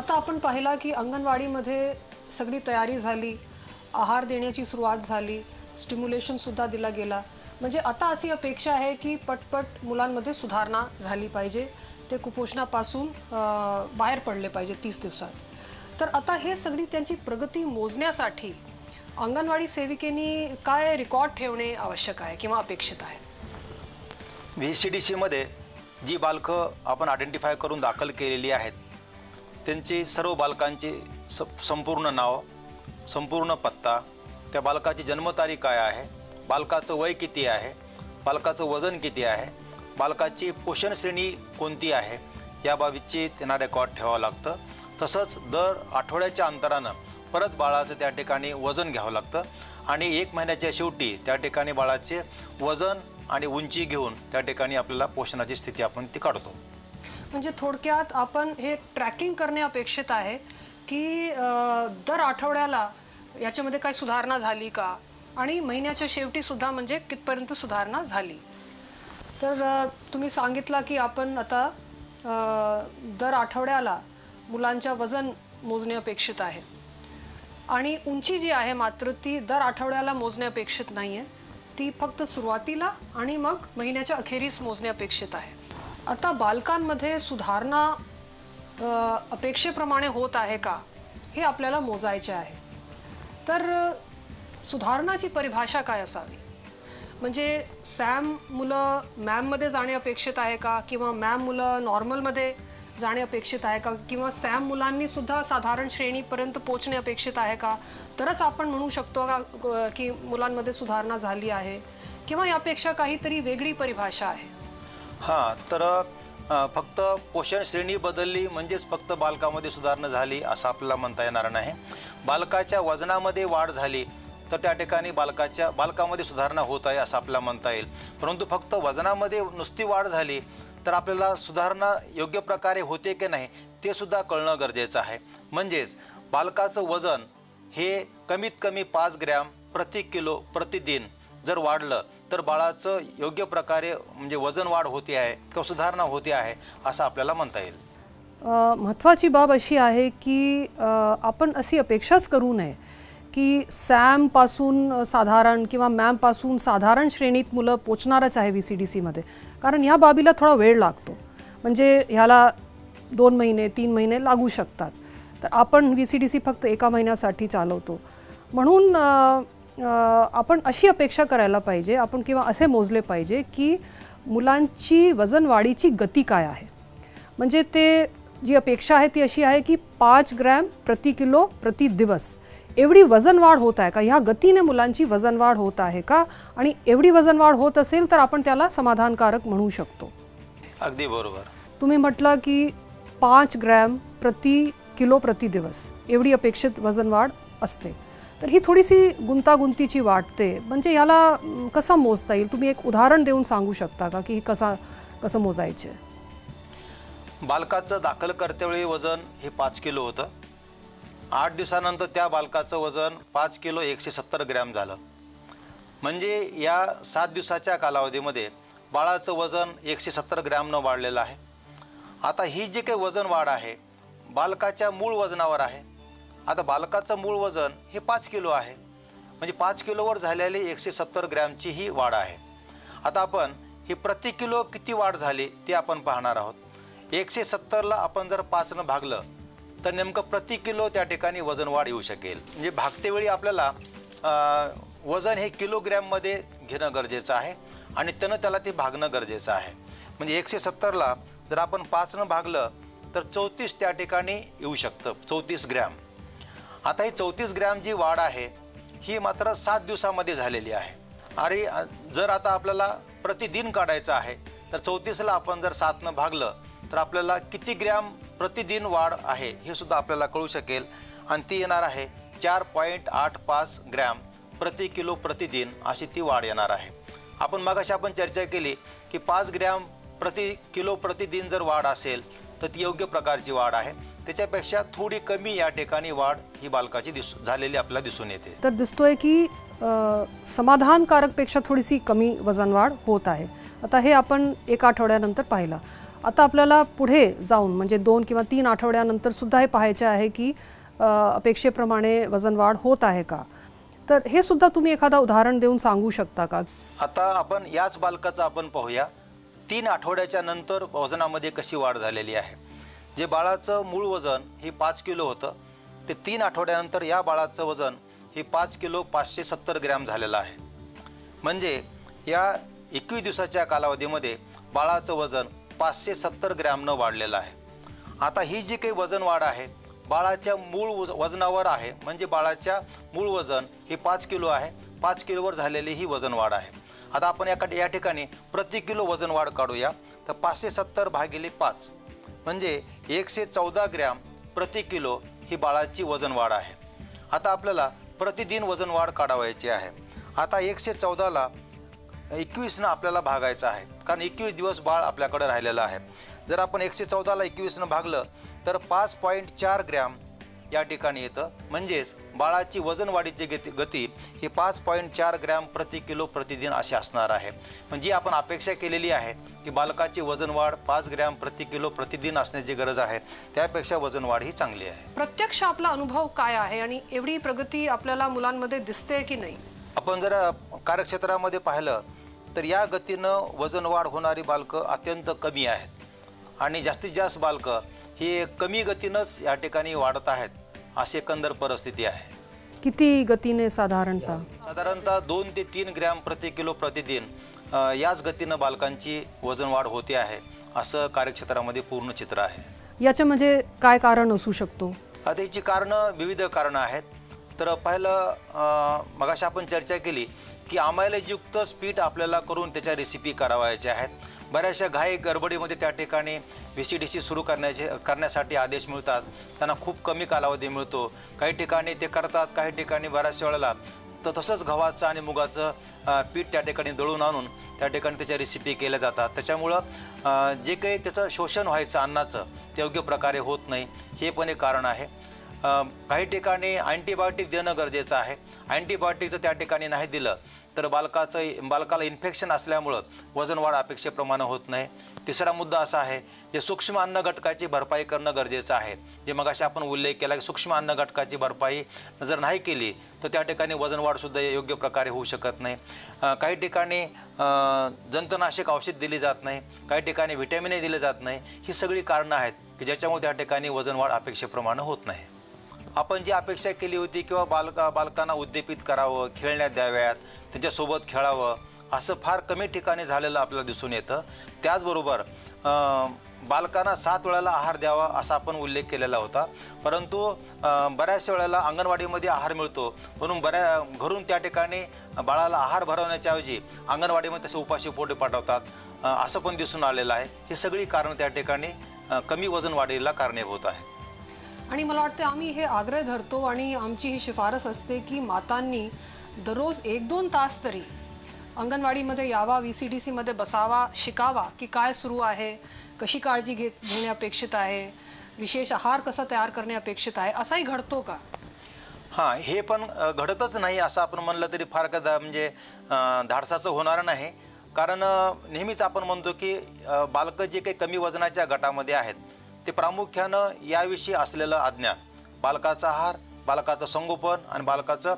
आता आपण पाहिला की अंगणवाडीमध्ये सगळी तयारी झाली आहार देण्याची सुरुवात झाली स्टिम्युलेशनसुद्धा दिला गेला. म्हणजे आता अशी अपेक्षा आहे की पटपट मुलांमध्ये सुधारणा झाली पाहिजे. ते कुपोषणापासून बाहेर पडले पाहिजे तीस दिवसात. तर आता हे सगळी त्यांची प्रगती मोजण्यासाठी अंगणवाडी सेविकेनी काय रेकॉर्ड ठेवणे आवश्यक आहे किंवा अपेक्षित आहे? व्ही सी डी सीमध्ये जी बालकं आपण आयडेंटिफाय करून दाखल केलेली आहेत त्यांची सर्व बालकांची स संपूर्ण नाव संपूर्ण पत्ता त्या बालकाची जन्मतारीख काय आहे बालकाचं वय किती आहे बालकाचं वजन किती आहे बालकाची पोषण श्रेणी कोणती आहे याबाबतची त्यांना रेकॉर्ड ठेवावं लागतं. तसंच दर आठवड्याच्या अंतरानं परत बाळाचं त्या ठिकाणी वजन घ्यावं लागतं आणि एक महिन्याच्या शेवटी त्या ठिकाणी बाळाचे वजन आणि उंची घेऊन त्या ठिकाणी आपल्याला पोषणाची स्थिती आपण ती काढतो. म्हणजे थोडक्यात आपण हे ट्रॅकिंग करणे अपेक्षित आहे की दर आठवड्याला याच्यामध्ये काय सुधारणा झाली का? आणि महिन्याच्या शेवटी सुद्धा म्हणजे कितपर्यंत सुधारणा झाली? तर तुम्ही सांगितलं की आपण आता दर आठवड्याला मुलांच्या वजन मोजणे अपेक्षित आहे. आणि उंची जी आहे मात्र ती दर आठवड्याला मोजणे अपेक्षित नाही आहे ती फक्त सुरुवातीला आणि मग महिन्याच्या अखेरीस मोजणे अपेक्षित आहे. आता बालकांमध्ये सुधारणा अपेक्षेप्रमाणे होत आहे का? हे आपल्याला मोजायचे आहे. तर सुधारणाची परिभाषा काय असावी? म्हणजे सॅम मुलं मॅममध्ये जाणे अपेक्षित आहे का? किंवा मॅम मुलं नॉर्मलमध्ये जाणे अपेक्षित आहे का? किंवा सॅम मुलांनी सुद्धा साधारण श्रेणीपर्यंत पोचणे अपेक्षित आहे का? तरच आपण म्हणू शकतो का की मुलांमध्ये सुधारणा झाली आहे. किंवा यापेक्षा काहीतरी वेगळी परिभाषा आहे. हां तर फक्त पोषण श्रेणी बदलली म्हणजेच फक्त बालकामध्ये सुधारणा झाली असं आपल्याला म्हणता येणार नाही. बालकाच्या वजनामध्ये वाढ झाली तर त्या ठिकाणी बालकाच्या बालकामध्ये सुधारणा होत आहे असं आपल्याला म्हणता येईल. परंतु फक्त वजनामध्ये नुसती वाढ झाली तर आपल्याला सुधारणा योग्य प्रकारे होते की नाही ते सुद्धा कळणं गरजेचं आहे. म्हणजेच बालकाचं वजन हे कमीत कमी पाच ग्रॅम प्रति किलो प्रतिदिन जर वाढलं तर बाळाचं योग्य प्रकारे म्हणजे वजन वाढ होते आहे किंवा सुधारणा होते आहे असं आपल्याला म्हणता येईल. महत्त्वाची बाब अशी आहे की आपण अशी अपेक्षाच करू नये की सॅमपासून साधारण किंवा मॅमपासून साधारण श्रेणीत मुलं पोचणारच आहे व्ही सी डी सीमध्ये कारण ह्या बाबीला थोडा वेळ लागतो. म्हणजे ह्याला दोन महिने तीन महिने लागू शकतात. तर आपण व्ही सी डी सी फक्त एका महिन्यासाठी चालवतो. म्हणून आपण अशी अपेक्षा करायला पाहिजे आपण किंवा असे मोजले पाहिजे की मुलांची वजन वाढीची गती काय आहे. म्हणजे ते जी अपेक्षा आहे ती अशी आहे की पाच ग्रॅम प्रति किलो प्रति दिवस एवढी वजन वाढ होत आहे का? ह्या गतीने मुलांची वजन वाढ होत आहे का? आणि एवढी वजन वाढ होत असेल तर आपण त्याला समाधानकारक म्हणू शकतो. अगदी बरोबर. तुम्ही म्हटलं की पाच ग्रॅम प्रति किलो प्रति दिवस एवढी अपेक्षित वजन वाढ असते. तर ही थोडीशी गुंतागुंतीची वाटते. म्हणजे ह्याला कसं मोजता येईल? तुम्ही एक उदाहरण देऊन सांगू शकता का की हे कसा कसं मोजायचे? बालकाचं दाखल करतेवेळी वजन हे पाच किलो होतं. आठ दिवसानंतर त्या बालकाचं वजन पाच किलो एकशे सत्तर ग्रॅम झालं. म्हणजे या सात दिवसाच्या कालावधीमध्ये बाळाचं वजन एकशे सत्तर ग्रॅमनं वाढलेलं आहे. आता ही जी काही वजन वाढ आहे बालकाच्या मूळ वजनावर आहे आता बालकाचं मूळ वजन हे पाच किलो आहे. म्हणजे पाच किलोवर झालेली एकशे सत्तर ग्रॅमची ही वाढ आहे. आता आपण ही प्रति किलो किती वाढ झाली ते आपण पाहणार आहोत. एकशे सत्तरला आपण जर पाचनं भागलं तर नेमकं प्रति किलो त्या ठिकाणी वजन वाढ येऊ शकेल. म्हणजे भागतेवेळी आपल्याला वजन हे किलोग्रॅममध्ये घेणं गरजेचं आहे आणि त्यानं त्याला ते भागणं गरजेचं आहे. म्हणजे एकशे सत्तरला जर आपण पाचनं भागलं तर चौतीस त्या ठिकाणी येऊ शकतं. चौतीस ग्रॅम. आता ही चौतीस ग्रॅम जी वाढ आहे ही मात्र सात दिवसामध्ये झालेली आहे. आणि जर आता आपल्याला प्रतिदिन काढायचं आहे तर चौतीसला आपण जर सातनं भागलं तर आपल्याला किती ग्रॅम प्रतिदिन वाढ आहे हे सुद्धा आपल्याला कळू शकेल. आणि ती येणार आहे चार पॉईंट आठ पाच ग्रॅम प्रति किलो प्रतिदिन अशी ती वाढ येणार आहे. आपण मगाशी आपण चर्चा केली की पाच ग्रॅम प्रति किलो प्रतिदिन जर वाढ असेल तर ती योग्य प्रकारची वाढ आहे. त्याच्यापेक्षा थोडी कमी या ठिकाणी वाढ ही बालकाची दिस झालेली आपल्याला दिसून येते. तर दिसतोय की समाधानकारकपेक्षा थोडीशी कमी वजनवाढ होत आहे. आता हे आपण एका आठवड्यानंतर पाहिलं. आता आपल्याला पुढे जाऊन म्हणजे दोन किंवा तीन आठवड्यानंतर सुद्धा हे पाहायचे आहे की अपेक्षेप्रमाणे वजन वाढ होत आहे का? तर हे सुद्धा तुम्ही एखादा उदाहरण देऊन सांगू शकता का? आता आपण याच बालकाचं आपण पाहूया. तीन आठवड्याच्या नंतर वजनामध्ये कशी वाढ झालेली आहे? जे बाळाचं मूळ वजन हे पाच किलो होतं ते तीन आठवड्यानंतर या बाळाचं वजन हे पाच किलो पाचशे सत्तर ग्रॅम झालेलं आहे. म्हणजे या एकवीस दिवसाच्या कालावधीमध्ये बाळाचं वजन पाचशे सत्तर ग्रॅमनं वाढलेलं आहे. आता ही जी काही वजन वाढ आहे बाळाच्या मूळ वज वजनावर आहे म्हणजे बाळाच्या मूळ वजन हे पाच किलो आहे पाच किलोवर झालेली ही वजन वाढ आहे. आता आपण या या ठिकाणी प्रति किलो वजन वाढ काढूया. तर पाचशे सत्तर भागिले पाच म्हणजे एकशे चौदा ग्रॅम प्रति किलो ही बाळाची वजन वाढ आहे. आता आपल्याला प्रतिदिन वजन वाढ काढावायची आहे. आता एकशे चौदाला एकवीसनं आपल्याला भागायचं आहे. कारण एकवीस दिवस बाळ आपल्याकडे राहिलेलं आहे. जर आपण एकशे चौदाला एकवीसनं भागलं तर पाच पॉईंट चार ग्रॅम या ठिकाणी येतं. म्हणजेच बाळाची वजन वाढीची गती गती ही पाच पॉईंट चार ग्रॅम प्रति किलो प्रतिदिन अशी असणार आहे. म्हणजे आपण अपेक्षा केलेली आहे की बालकाची वजन वाढ पाच ग्रॅम प्रति किलो प्रतिदिन असण्याची गरज आहे. त्यापेक्षा वजन वाढ ही चांगली आहे. प्रत्यक्ष आपला अनुभव काय आहे आणि एवढी प्रगती आपल्याला मुलांमध्ये दिसते की नाही? आपण जर कार्यक्षेत्रामध्ये पाहिलं तर या गतीनं वजन वाढ होणारी बालकं अत्यंत कमी आहेत. आणि जास्तीत जास्त बालकं ही कमी गतीनंच या ठिकाणी वाढत आहेत. अशी एकंदर परिस्थिती आहे. किती गतीने साधारणतः? साधारणतः दोन ते तीन ग्रॅम प्रति किलो प्रतिदिन अ, याच गतीनं बालकांची वजन वाढ होते आहे असं कार्यक्षेत्रामध्ये पूर्ण चित्र आहे. याच्या म्हणजे काय कारण असू शकतो? आता याची कारणं विविध कारणं आहेत. तर पहिलं अं, मगाशी आपण चर्चा केली की आमायलयुक्त स्पीट आपल्याला करून त्याच्या रेसिपी करावायच्या आहेत. बऱ्याचशा घाई गडबडीमध्ये त्या ठिकाणी व्ही सी डी सी सुरू करण्याचे करण्यासाठी आदेश मिळतात. त्यांना खूप कमी कालावधी मिळतो. काही ठिकाणी ते करतात काही ठिकाणी बऱ्याचशा वेळेला तर तसंच गव्हाचं आणि मुगाचं पीठ त्या ठिकाणी दळून आणून त्या ठिकाणी त्याच्या रेसिपी केल्या जातात. त्याच्यामुळं जे काही त्याचं शोषण व्हायचं अन्नाचं ते योग्य प्रकारे होत नाही. हे पण एक कारण आहे. काही ठिकाणी अँटीबायोटिक देणं गरजेचं आहे. अँटीबायोटिक जर त्या ठिकाणी नाही दिलं तर बालकाचं बालकाला इन्फेक्शन असल्यामुळं वजन वाढ अपेक्षेप्रमाणे होत नाही. तिसरा मुद्दा असा आहे जे सूक्ष्म अन्न घटकाची भरपाई करणं गरजेचं आहे. जे मगाशी आपण उल्लेख केला की सूक्ष्म अन्न घटकाची भरपाई जर नाही केली तर त्या ठिकाणी वजन वाढसुद्धा योग्य प्रकारे होऊ शकत नाही. काही ठिकाणी जंतनाशक औषध दिली जात नाही. काही ठिकाणी व्हिटॅमिनही दिले जात नाही. ही सगळी कारणं आहेत की ज्याच्यामुळे त्या ठिकाणी वजन वाढ अपेक्षेप्रमाणे होत नाही. आपण जी अपेक्षा केली होती किंवा बालका बालकांना उद्दीपित करावं खेळण्यात द्याव्यात त्यांच्यासोबत खेळावं असं फार कमी ठिकाणी झालेलं आपल्याला दिसून येतं. त्याचबरोबर बालकांना सात वेळेला आहार द्यावा असा आपण उल्लेख केलेला होता. परंतु बऱ्याचशा वेळेला अंगणवाडीमध्ये आहार मिळतो. म्हणून बऱ्या घरून त्या ठिकाणी बाळाला आहार भरवण्याच्या ऐवजी अंगणवाडीमध्ये तसे उपाशी पोटे पाठवतात असं पण दिसून आलेलं आहे. हे सगळी कारणं त्या ठिकाणी कमी वजन वाढीला कारणीभूत आहेत. आणि मला वाटतं आम्ही हे आग्रह धरतो आणि आमची ही शिफारस असते की मातांनी दररोज एक दोन तास तरी अंगणवाडीमध्ये यावा व्ही सी डी सीमध्ये बसावा शिकावा की काय सुरू आहे कशी काळजी घेत घेणे अपेक्षित आहे विशेष आहार कसा तयार करणे अपेक्षित आहे असाही घडतो का? हां हे पण घडतच नाही असं आपण म्हणलं तरी फार कदा म्हणजे धाडसाचं होणार नाही. कारण नेहमीच आपण म्हणतो की बालकं जे काही कमी वजनाच्या गटामध्ये आहेत ते प्रामुख्यानं याविषयी असलेलं अज्ञान बालकाचा आहार बालकाचं संगोपन आणि बालकाचं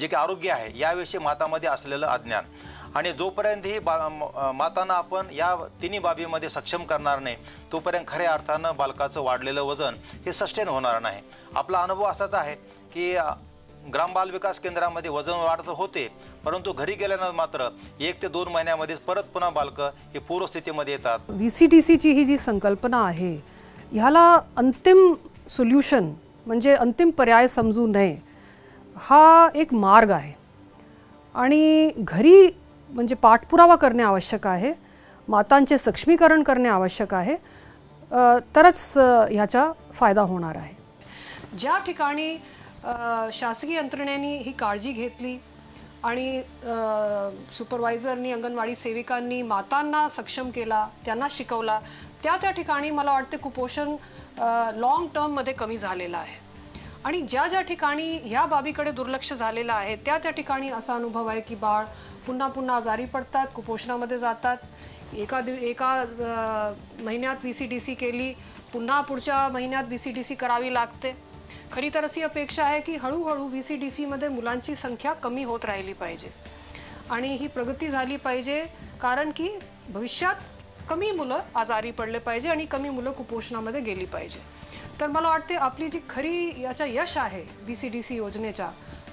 जे काही आरोग्य आहे याविषयी मातामध्ये असलेलं अज्ञान आणि जोपर्यंत ही बा मातांना आपण या तिन्ही बाबीमध्ये सक्षम करणार नाही तोपर्यंत खऱ्या अर्थानं बालकाचं वाढलेलं वजन हे सस्टेन होणार नाही. आपला अनुभव असाच आहे की ग्राम बाल विकास केंद्रामध्ये वजन वाढत होते परंतु घरी गेल्यानंतर मात्र एक ते दोन महिन्यामध्येच परत पुन्हा बालकं हे पूर्वस्थितीमध्ये येतात. व्ही सी डी सीची ही जी संकल्पना आहे ह्याला अंतिम सोल्युशन म्हणजे अंतिम पर्याय समजू नये हा एक मार्ग आहे. आणि घरी म्हणजे पाठपुरावा करणे आवश्यक आहे मातांचे सक्षमीकरण करणे आवश्यक आहे तरच ह्याचा फायदा होणार आहे. ज्या ठिकाणी शासकीय यंत्रणेने ही काळजी घेतली आणि सुपरवायझरनी अंगणवाडी सेविकांनी मातांना सक्षम केला त्यांना शिकवला. त्या त्या ठिकाणी मला वाटते कुपोषण लॉंग टर्ममध्ये कमी झालेलं आहे. आणि ज्या ज्या ठिकाणी ह्या बाबीकडे दुर्लक्ष झालेलं आहे त्या त्या ठिकाणी असा अनुभव आहे की बाळ पुन्हा पुन्हा आजारी पडतात कुपोषणामध्ये जातात. एका दिव एका महिन्यात व्ही सी डी सी केली पुन्हा पुढच्या महिन्यात व्ही सी डी सी करावी लागते. खरी तर अशी अपेक्षा आहे की हळूहळू व्ही सी डी सीमध्ये मुलांची संख्या कमी होत राहिली पाहिजे. आणि ही प्रगती झाली पाहिजे कारण की भविष्यात कमी मुलं आजारी पडले पाहिजे आणि कमी मुलं कुपोषणामध्ये गेली पाहिजे. तर मला वाटते आपली जी खरी याचा यश आहे बी सी डी सी योजनेचा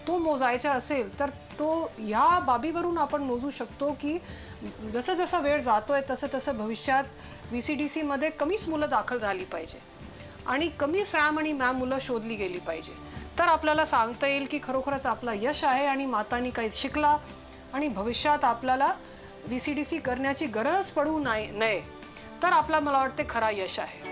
तो मोजायचा असेल तर तो ह्या बाबीवरून आपण मोजू शकतो की जसं जसं वेळ जातोय तसं तसं भविष्यात व्ही सी डी सीमध्ये कमीच मुलं दाखल झाली पाहिजे. आणि कमी सॅम आणि मॅम मुलं शोधली गेली पाहिजे. तर आपल्याला सांगता येईल की खरोखरच आपला यश आहे आणि मातानी काही शिकला आणि भविष्यात आपल्याला व्ही सी डी सी करण्याची गरज पडू नाही नये. तर आपला मला वाटते खरा यश आहे.